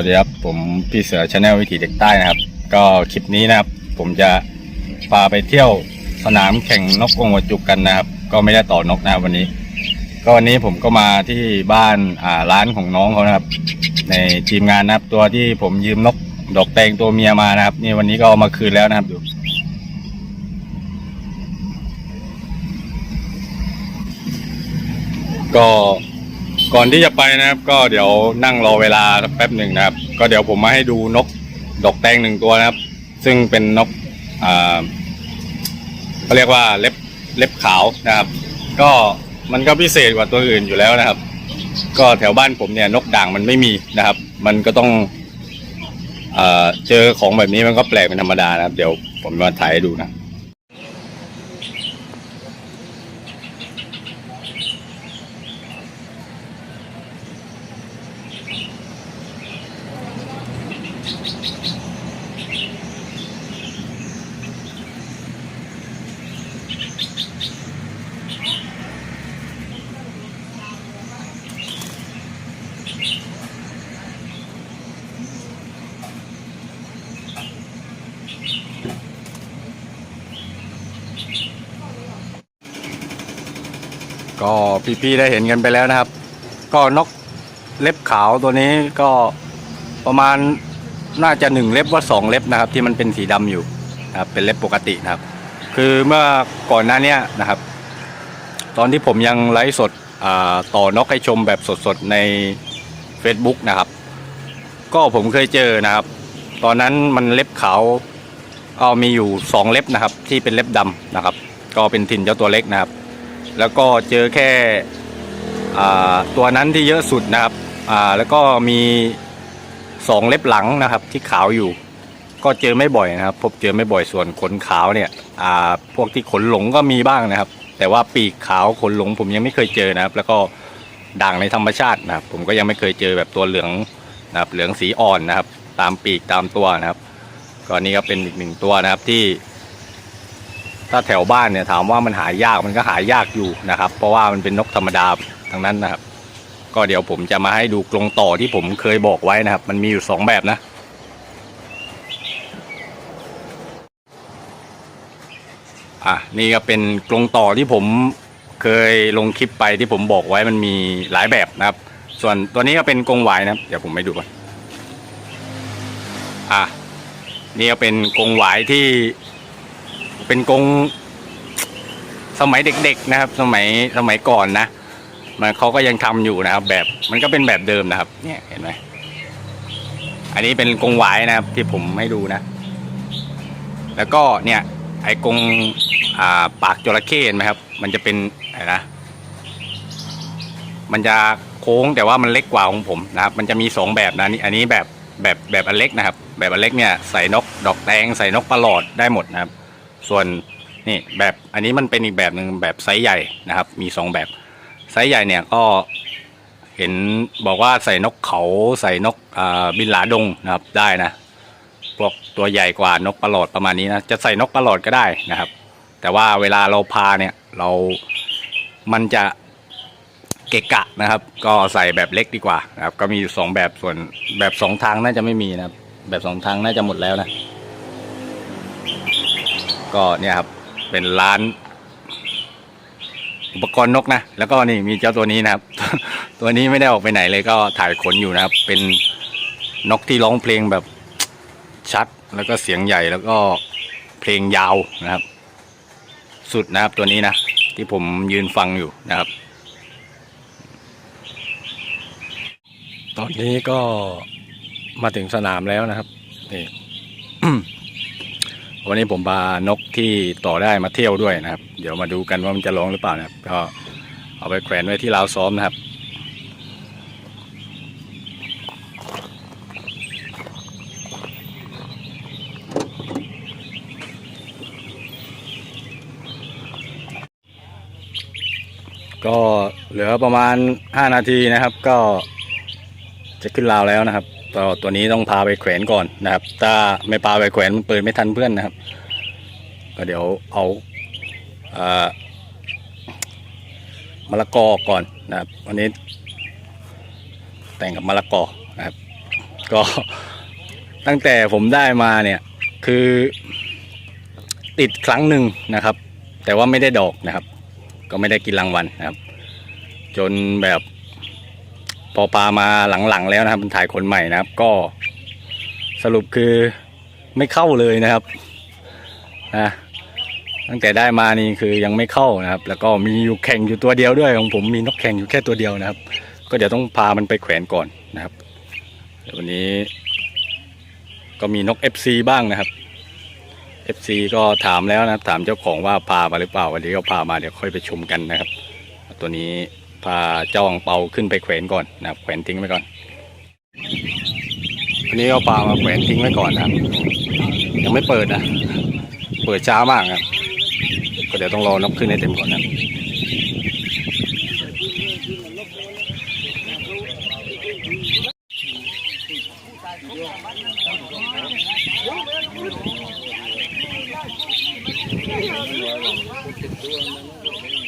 วัสดีครับผมพี่เสือชาแนลวิถีเด็กใต้นะครับ ก็คลิปนี้นะครับ ผมจะพาไปเที่ยวสนามแข่งนกกงหัวจุกกันนะครับ ก็ไม่ได้ต่อนกนะครับวันนี้ ก็วันนี้ผมก็มาที่บ้านอ่าร้านของน้องเขานะครับ ในทีมงานนะครับ ตัวที่ผมยืมนกดอกแตงตัวเมียมานะครับ นี่วันนี้ก็เอามาคืนแล้วนะครับดูก็ ก่อนที่จะไปนะครับ ก็เดี๋ยวนั่งรอเวลาแป๊บหนึ่งนะครับ ก็เดี๋ยวผมมาให้ดูนกดอกแตงหนึ่งตัวนะครับ ซึ่งเป็นนกอ่าเขาเรียกว่าเล็บเล็บขาวนะครับ ก็มันก็พิเศษกว่าตัวอื่นอยู่แล้วนะครับ ก็แถวบ้านผมเนี่ยนกด่างมันไม่มีนะครับ มันก็ต้องเอ่อเจอของแบบนี้มันก็แปลกเป็นธรรมดานะครับ เดี๋ยวผมมาถ่ายให้ดูนะ ก็พี่ๆได้เห็นกันไปแล้วนะครับ ก็นกเล็บขาวตัวนี้ก็ประมาณน่าจะหนึ่งเล็บว่าสองเล็บนะครับ ที่มันเป็นสีดำอยู่นะครับเป็นเล็บปกตินะครับ คือเมื่อก่อนหน้าเนี้ยนะครับ ตอนที่ผมยังไลฟ์สดต่อนกให้ชมแบบสดๆใน Facebook นะครับ ก็ผมเคยเจอนะครับ ตอนนั้นมันเล็บขาวเอามีอยู่สองเล็บนะครับ ที่เป็นเล็บดำนะครับ ก็เป็นถิ่นเจ้าตัวเล็กนะครับ แล้วก็เจอแค่ตัวนั้นที่เยอะสุดนะครับแล้วก็มีสองเล็บหลังนะครับที่ขาวอยู่ ก็เจอไม่บ่อยนะครับ พบเจอไม่บ่อยส่วนขนขาวเนี่ยพวกที่ขนหลงก็มีบ้างนะครับ แต่ว่าปีกขาวขนหลงผมยังไม่เคยเจอนะครับ แล้วก็ด่างในธรรมชาตินะครับ ผมก็ยังไม่เคยเจอแบบตัวเหลืองนะครับเหลืองสีอ่อนนะครับ ตามปีกตามตัวนะครับก็นี่ก็เป็นอีกหนึ่งตัวนะครับที่ ถ้าแถวบ้านเนี่ยถามว่ามันหายากมันก็หายากอยู่นะครับ เพราะว่ามันเป็นนกธรรมดาทั้งนั้นนะครับ ก็เดี๋ยวผมจะมาให้ดูกรงต่อที่ผมเคยบอกไว้นะครับ มันมีอยู่สองแบบนะอะนี่ก็เป็นกรงต่อที่ผมเคยลงคลิปไปที่ผมบอกไว้มันมีหลายแบบนะครับ ส่วนตัวนี้ก็เป็นกรงหวายนะครับ เดี๋ยวผมไปดูก่อนอะนี่ก็เป็นกรงหวายที่ เป็นกรงสมัยเด็กๆนะครับ สมัยสมัยก่อนนะมันเขาก็ยังทำอยู่นะครับ แบบมันก็เป็นแบบเดิมนะครับ เนี่ยเห็นไหมอันนี้เป็นกรงหวายนะครับ ที่ผมให้ดูนะ แล้วก็เนี่ย ไอ้กรงอ่าปากจระเข้เห็นไหมครับ มันจะเป็นอะไรนะมันจะโค้งแต่ว่ามันเล็กกว่าของผมนะครับ มันจะมีสองแบบนะนี่อันนี้แบบแบบแบบอันเล็กนะครับ แบบอันเล็กเนี่ยใส่นกดอกแตงใส่นกประหลอดได้หมดนะครับ ส่วนนี่แบบอันนี้มันเป็นอีกแบบหนึ่งแบบไซส์ใหญ่นะครับ มีสองแบบไซส์ใหญ่เนี่ยก็เห็นบอกว่าใส่นกเขาใส่นกบินหลาดงนะครับได้นะพวกตัวใหญ่กว่านกประหลอดประมาณนี้นะจะใส่นกประหลอดก็ได้นะครับ แต่ว่าเวลาเราพาเนี่ยเรามันจะเกะกะนะครับ ก็ใส่แบบเล็กดีกว่านะครับ ก็มีอยู่สองแบบส่วนแบบสองทางน่าจะไม่มีนะครับ แบบสองทางน่าจะหมดแล้วนะ ก็เนี่ยครับเป็นร้าน อุปกรณ์นกนะ แล้วก็นี่มีเจ้าตัวนี้นะครับ ตัวนี้ไม่ได้ออกไปไหนเลยก็ถ่ายขนอยู่นะครับ เป็นนกที่ร้องเพลงแบบชัดแล้วก็เสียงใหญ่แล้วก็เพลงยาวนะครับ สุดนะครับตัวนี้นะ ที่ผมยืนฟังอยู่นะครับ ตอนนี้ก็มาถึงสนามแล้วนะครับนี่ วันนี้ผมพานกที่ต่อได้มาเที่ยวด้วยนะครับ เดี๋ยวมาดูกันว่ามันจะร้องหรือเปล่านะครับ ก็เอาไปแขวนไว้ที่ราวซ้อมนะครับก็เหลือประมาณ 5 นาทีนะครับ ก็จะขึ้นราวแล้วนะครับ ก็ตัวนี้ต้องพาไปแขวนก่อนนะครับ ถ้าไม่พาไปแขวนมันเปิดไม่ทันเพื่อนนะครับ ก็เดี๋ยวเอาเอ่อมะละกอก่อนนะครับวันนี้ แต่งกับมะละกอนะครับ ก็ตั้งแต่ผมได้มาเนี่ยคือติดครั้งหนึ่งนะครับ แต่ว่าไม่ได้ดอกนะครับ ก็ไม่ได้กินรางวัลนะครับ จนแบบ พอปลามาหลังๆแล้วนะครับมันถ่ายคนใหม่นะครับ ก็สรุปคือไม่เข้าเลยนะครับนะตั้งแต่ได้มานี่คือยังไม่เข้านะครับ แล้วก็มีอยู่แข่งอยู่ตัวเดียวด้วยของผมมีนกแข่งอยู่แค่ตัวเดียวนะครับ ก็เดี๋ยวต้องพามันไปแขวนก่อนนะครับเดี๋ยววันนี้ ก็มีนก FC บ้างนะครับ FC ก็ถามแล้วนะครับ ถามเจ้าของว่าพามาหรือเปล่าวันนี้ก็พามาเดี๋ยวค่อยไปชมกันนะครับ ตัวนี้ พาเจ้าอังเปาขึ้นไปแขวนก่อนนะครับแขวนทิ้งไว้ก่อนอันนี้ก็พามาแขวนทิ้งไว้ก่อนนะครับ ยังไม่เปิดนะ เปิดช้ามากครับ ก็เดี๋ยวต้องรอนกขึ้นให้เต็มก่อนนะครับ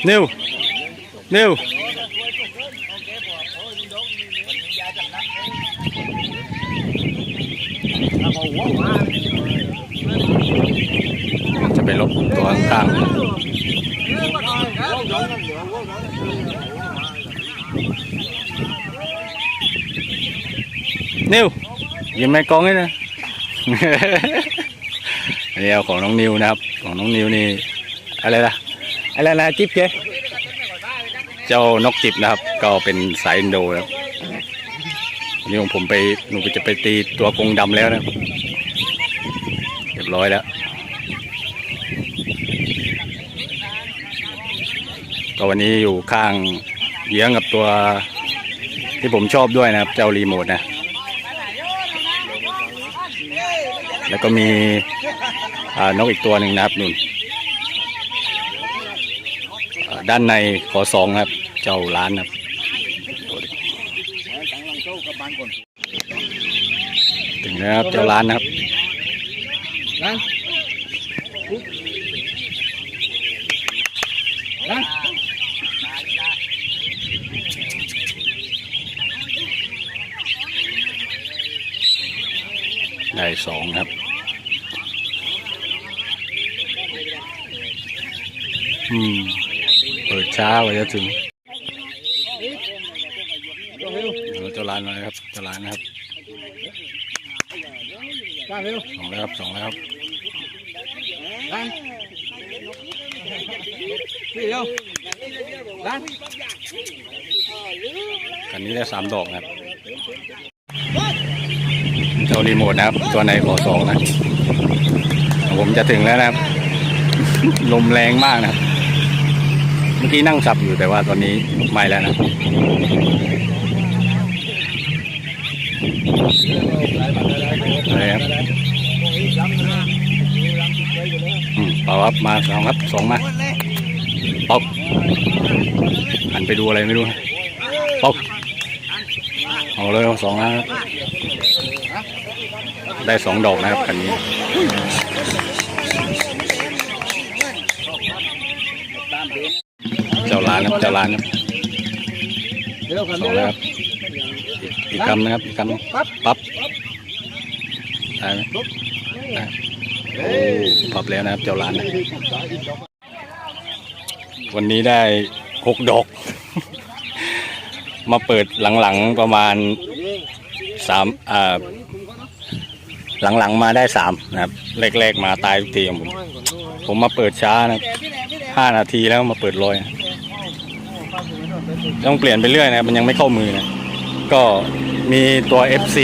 นิวนิว จะไปลบตัวข้างนิวยิ้มแม่กองให้นะอันนี้เอาของน้องนิวนะครับ ของน้องนิวนี่อะไรล่ะอะไรนะจิ๊บเจ๊เจ้านกจิบนะครับ ก็เป็นสายอินโดนะครับวันนี้ของผมไปหนูจะไปตีตัวกรงดำแล้วนะค ร้อยแล้ว ก็วันนี้อยู่ข้างเยื้องกับตัวที่ผมชอบด้วยนะครับ เจ้ารีโมทนะ แล้วก็มีนกอีกตัวหนึ่งนะครับนุ่นด้านในขอสองครับ เจ้าร้านครับถึงแล้วครับเจ้าร้านนะครับ ได้สองครับอืมเปิดช้ากว่าจะถึงเราจะร้านอะไรครับจะร้านนะครับ Ra Hiếu, สองแล้วครับสองแล้วครับ ra. Đi Hiếu. Ra. กันนี้ได้สามดอกนะครับเจ้ารีโมทนะครับ ตัวในขอสองนะ ผมจะถึงแล้วนะครับ ลมแรงมากนะครับ เมื่อกี้นั่งสับอยู่แต่ว่าตอนนี้ไม่แล้วนะอะไรครับอืม เปล่าครับมาสองครับสองมาป๊อกหันไปดูอะไรไม่รู้ป๊อกเอาเลยสองนะครับได้สองดอกนะครับคันนี้เจ้าร้านครับเจ้าร้านครับสองแล้วครับอีกคำนะครับอีกคำปั๊บปั๊บได้ไหม ได้โอ้ปั๊บแล้วนะครับเจ้าร้านนะวันนี้ได้หกดอก มาเปิดหลังๆประมาณสามอ่าหลังๆมาได้สามนะครับแรกๆมาตายทุกทีของผม ผมมาเปิดช้านะห้านาทีแล้วมาเปิดลอยต้องเปลี่ยนไปเรื่อยนะมันยังไม่เข้ามือนะก็มีตัว FC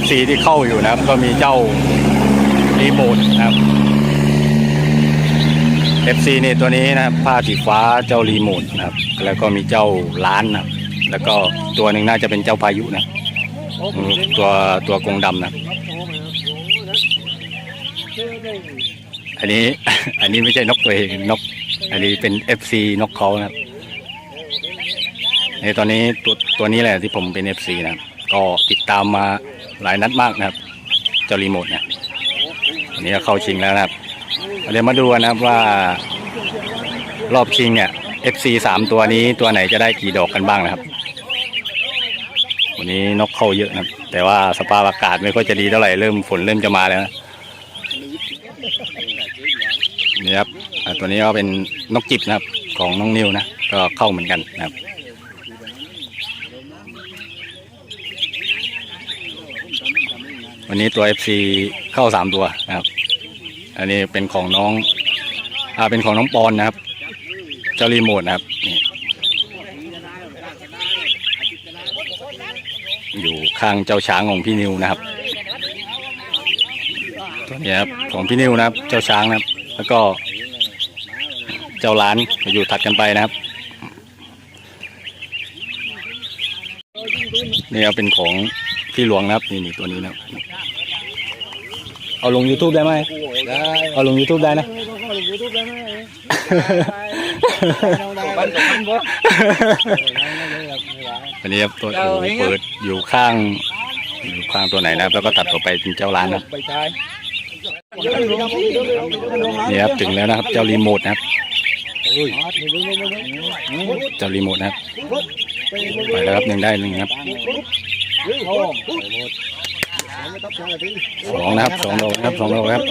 FC ที่เข้าอยู่นะครับ ก็มีเจ้า รีโมทนะครับ FC นี่ตัวนี้นะครับผ้าสีฟ้าเจ้ารีโมทนะครับ แล้วก็มีเจ้าล้านนะแล้วก็ตัวหนึ่งน่าจะเป็นเจ้าพายุนะตัวตัวกงดำนะอันนี้อันนี้ไม่ใช่นกตัวเองนก อันนี้เป็น FC นกเขานะในตอนนี้ตัวตัวนี้แหละที่ผมเป็น FC นะก็ติดตามมาหลายนัดมากนะครับเจ้ารีโมทเนี่ย อันนี้ก็เข้าชิงแล้วนะครับเดี๋ยวมาดูกันนะครับว่ารอบชิงเนี่ย FC สามตัวนี้ตัวไหนจะได้กี่ดอกกันบ้างนะครับ วันนี้นกเข้าเยอะนะครับ แต่ว่าสภาพอากาศไม่ค่อยจะดีเท่าไหร่เริ่มฝนเริ่มจะมาแล้วนะนี่ครับตัวนี้ก็เป็นนกจิบนะครับของน้องนิวนะก็เข้าเหมือนกันนะครับวันนี้ตัว FC เข้าสามตัวนะครับ อันนี้เป็นของน้อง อ่าเป็นของน้องปอนนะครับ เจ้ารีโมทนะครับนี่อยู่ข้างเจ้าช้างของพี่นิวนะครับตัวนี้ครับของพี่นิวนะครับ เจ้าช้างนะครับ แล้วก็เจ้าล้านอยู่ถัดกันไปนะครับนี่เป็นของพี่หลวงนะครับนี่นี่ตัวนี้นะครับ เอาลง YouTube ได้ไหม ได้เอาลง YouTube ได้นะบ้านกับบ้านบ่อันนี้ครับตัวโอ้โหเปิดอยู่ข้าง อยู่ข้างตัวไหนนะครับแล้วก็ตัดออกไปเป็นเจ้าร้านนะ ไปใช้นี่ครับถึงแล้วนะครับเจ้ารีโมทนะครับเจ้ารีโมทนะครับไปแล้วครับหนึ่งได้หนึ่งครับ สองนะครับสองดอกนะครับสองดอกครับ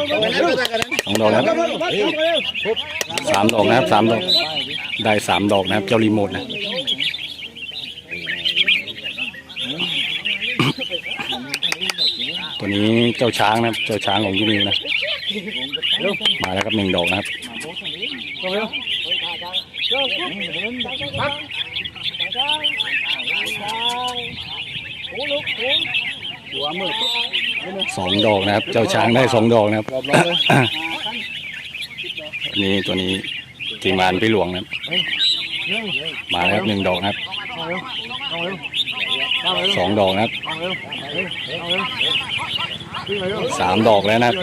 สองดอกนะครับสามดอกนะครับสามดอกได้สามดอกนะครับ เจ้ารีโมทนะตัวนี้เจ้าช้างนะครับ เจ้าช้างของพี่นิวนะมาแล้วครับหนึ่งดอกนะครับ สองดอกนะครับ เจ้าช้างได้สองดอกนะครับอันนี้ตัวนี้ทีมงานพี่หลวงนะครับ มาแล้วครับหนึ่งดอกนะครับสองดอกนะครับสามดอกแล้วนะครับ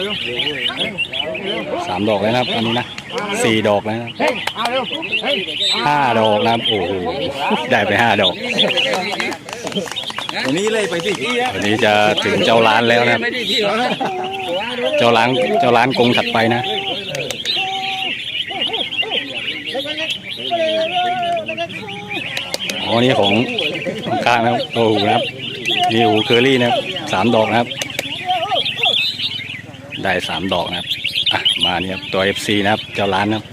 สามดอกแล้วนะครับอันนี้นะสี่ดอกแล้วนะครับห้าดอกนะครับโอ้โหได้ไปห้าดอก วันนี้เลยไปที่ที่วันนี้จะถึงเจ้าร้านแล้วนะครับไม่ได้ที่หรอเจ้าร้านเจ้าร้านกรงถัดไปนะ อ๋อ นี่ของของข้างนะครับโอ้โหนะครับนี่หูเคอรี่นะครับสามดอกนะครับ ได้สามดอกนะครับ อะ มาเนี่ยครับตัว FC นะครับ เจ้าร้านนะครับ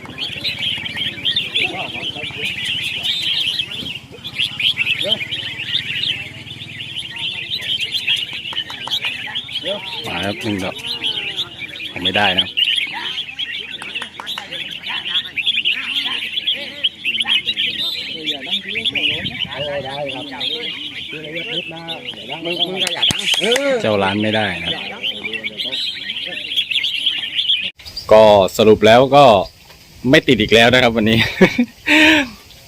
มาแล้วหนึ่งดอกผมไม่ได้นะครับได้ครับมึงมึงขยันดังเจ้าร้านไม่ได้นะก็สรุปแล้วก็ไม่ติดอีกแล้วนะครับ วันนี้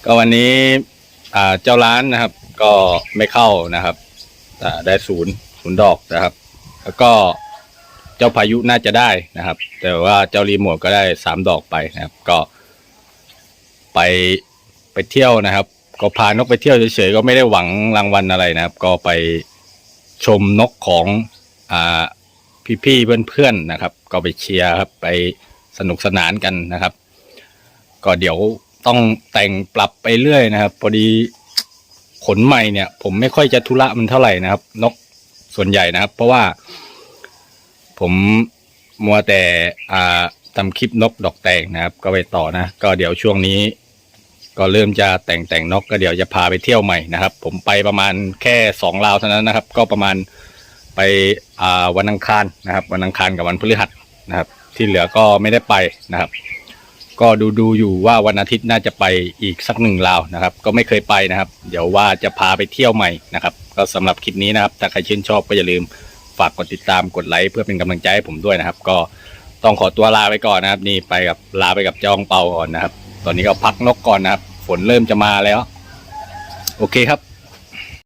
ก็วันนี้เจ้าร้านนะครับ ก็ไม่เข้านะครับอ่ได้ศูนย์ศูนย์ดอกนะครับ แล้วก็ จ้าพายุน่าจะได้นะครับ แต่ว่าเจ้ารีโมทก็ได้สามดอกไปนะครับ ก็ ไปไปเที่ยวนะครับ ก็พานกไปเที่ยวเฉยๆก็ไม่ได้หวังรางวัลอะไรนะครับ ก็ไปชมนกของอ่าพี่ๆเพื่อนๆนะครับ ก็ไปเชียร์ครับ ไปสนุกสนานกันนะครับ ก็เดี๋ยวต้องแต่งปรับไปเรื่อยนะครับพอดีขนใหม่เนี่ย ผมไม่ค่อยจะทุระมันเท่าไหร่นะครับ นกส่วนใหญ่นะครับ เพราะว่า ผมมัวแต่อ่าทำคลิปนกดอกแตงนะครับ ก็ไปต่อนะ ก็เดี๋ยวช่วงนี้ ก็เริ่มจะแต่งแต่งนกก็เดี๋ยวจะพาไปเที่ยวใหม่นะครับ ผมไปประมาณแค่สองราวเท่านั้นนะครับ ก็ประมาณไปอ่าวันอังคารนะครับ วันอังคารกับวันพฤหัสนะครับ ที่เหลือก็ไม่ได้ไปนะครับ ก็ดูดูอยู่ว่าวันอาทิตย์น่าจะไปอีกสักหนึ่งราวนะครับ ก็ไม่เคยไปนะครับ เดี๋ยวว่าจะพาไปเที่ยวใหม่นะครับ ก็สำหรับคลิปนี้นะครับถ้าใครชื่นชอบก็อย่าลืม ฝากกดติดตามกดไลค์เพื่อเป็นกำลังใจให้ผมด้วยนะครับ ก็ต้องขอตัวลาไปก่อนนะครับ นี่ไปกับลาไปกับเจ้าองเปาก่อนนะครับ ตอนนี้ก็พักนกก่อนนะครับ ฝนเริ่มจะมาแล้ว โอเคครับ